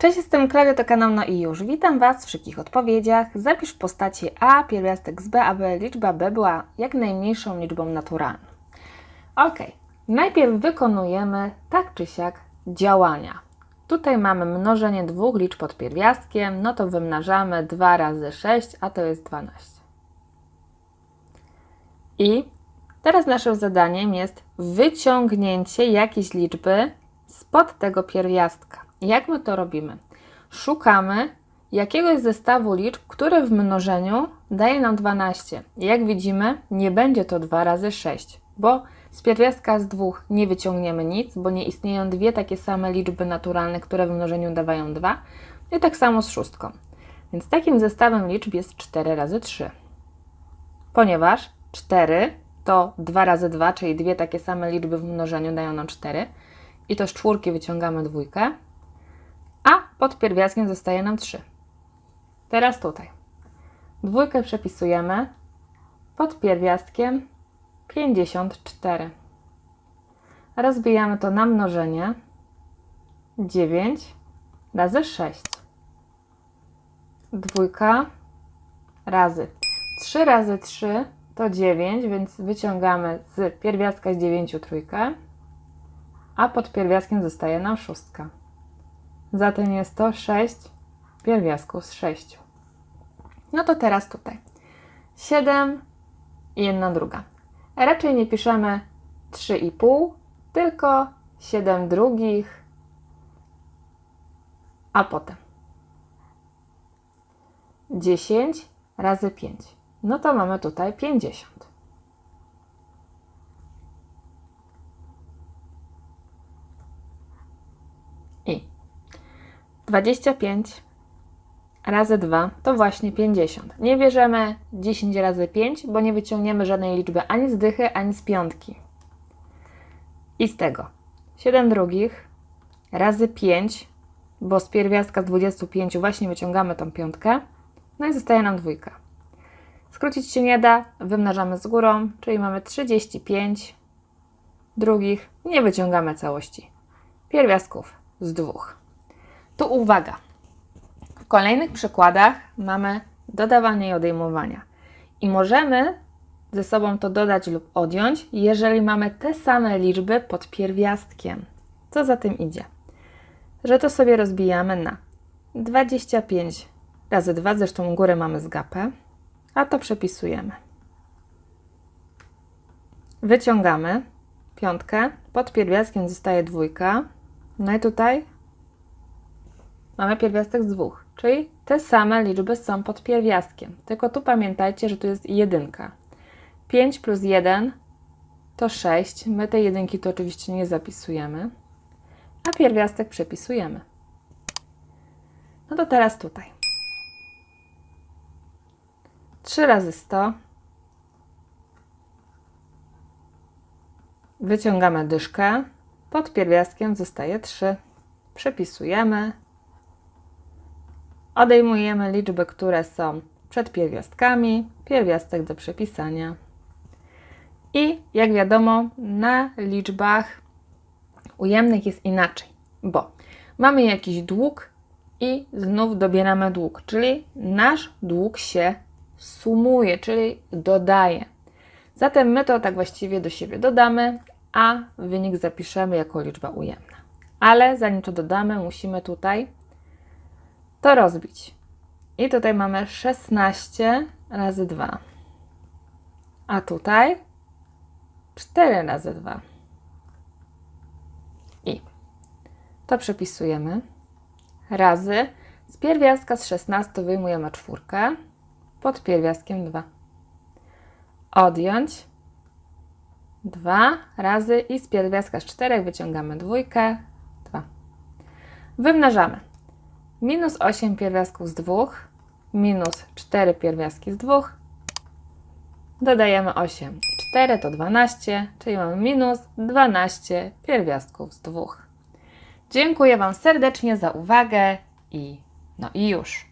Cześć, jestem Klaudia, to kanał No i już. Witam Was w szybkich odpowiedziach. Zapisz w postaci A pierwiastek z B, aby liczba B była jak najmniejszą liczbą naturalną. Ok, najpierw wykonujemy tak czy siak działania. Tutaj mamy mnożenie dwóch liczb pod pierwiastkiem, no to wymnażamy 2 razy 6, a to jest 12. I teraz naszym zadaniem jest wyciągnięcie jakiejś liczby spod tego pierwiastka. Jak my to robimy? Szukamy jakiegoś zestawu liczb, które w mnożeniu daje nam 12. Jak widzimy, nie będzie to 2 razy 6, bo z pierwiastka z dwóch nie wyciągniemy nic, bo nie istnieją dwie takie same liczby naturalne, które w mnożeniu dawają 2. I tak samo z szóstką. Więc takim zestawem liczb jest 4 razy 3. Ponieważ 4 to 2 razy 2, czyli dwie takie same liczby w mnożeniu dają nam 4. I to z czwórki wyciągamy dwójkę, a pod pierwiastkiem zostaje nam 3. Teraz tutaj. Dwójkę przepisujemy pod pierwiastkiem 54. Rozbijamy to na mnożenie 9 razy 6. Dwójka razy 3 razy 3 to 9, więc wyciągamy z pierwiastka z 9 trójkę, a pod pierwiastkiem zostaje nam szóstka. Zatem jest to 6 pierwiastków z 6. No to teraz tutaj. 7 i jedna druga. Raczej nie piszemy 3,5, tylko 7 drugich, a potem 10 razy 5. No to mamy tutaj 50. I 25 razy 2 to właśnie 50. Nie bierzemy 10 razy 5, bo nie wyciągniemy żadnej liczby ani z dychy, ani z piątki. I z tego 7 drugich razy 5, bo z pierwiastka z 25 właśnie wyciągamy tą piątkę, no i zostaje nam dwójka. Skrócić się nie da, wymnażamy z górą, czyli mamy 35 drugich, nie wyciągamy całości pierwiastków z dwóch. Tu uwaga. W kolejnych przykładach mamy dodawanie i odejmowania. I możemy ze sobą to dodać lub odjąć, jeżeli mamy te same liczby pod pierwiastkiem. Co za tym idzie? Że to sobie rozbijamy na 25 razy 2, zresztą górę mamy z gapę, a to przepisujemy. Wyciągamy piątkę, pod pierwiastkiem zostaje dwójka, no i tutaj mamy pierwiastek z dwóch, czyli te same liczby są pod pierwiastkiem. Tylko tu pamiętajcie, że tu jest jedynka. 5 plus 1 to 6. My tej jedynki to oczywiście nie zapisujemy, a pierwiastek przepisujemy. No to teraz tutaj. 3 razy 100. Wyciągamy dyszkę. Pod pierwiastkiem zostaje 3. Przepisujemy. Odejmujemy liczby, które są przed pierwiastkami. Pierwiastek do przepisania. I jak wiadomo, na liczbach ujemnych jest inaczej, bo mamy jakiś dług i znów dobieramy dług, czyli nasz dług się sumuje, czyli dodaje. Zatem my to tak właściwie do siebie dodamy, a wynik zapiszemy jako liczba ujemna. Ale zanim to dodamy, musimy tutaj to rozbić. I tutaj mamy 16 razy 2. A tutaj 4 razy 2. I to przepisujemy. Razy z pierwiastka z 16 wyjmujemy czwórkę pod pierwiastkiem 2. Odjąć 2 razy i z pierwiastka z 4 wyciągamy dwójkę 2. Wymnażamy minus 8 pierwiastków z 2, minus 4 pierwiastki z 2, dodajemy 8 i 4 to 12, czyli mamy minus 12 pierwiastków z 2. Dziękuję Wam serdecznie za uwagę i no i już.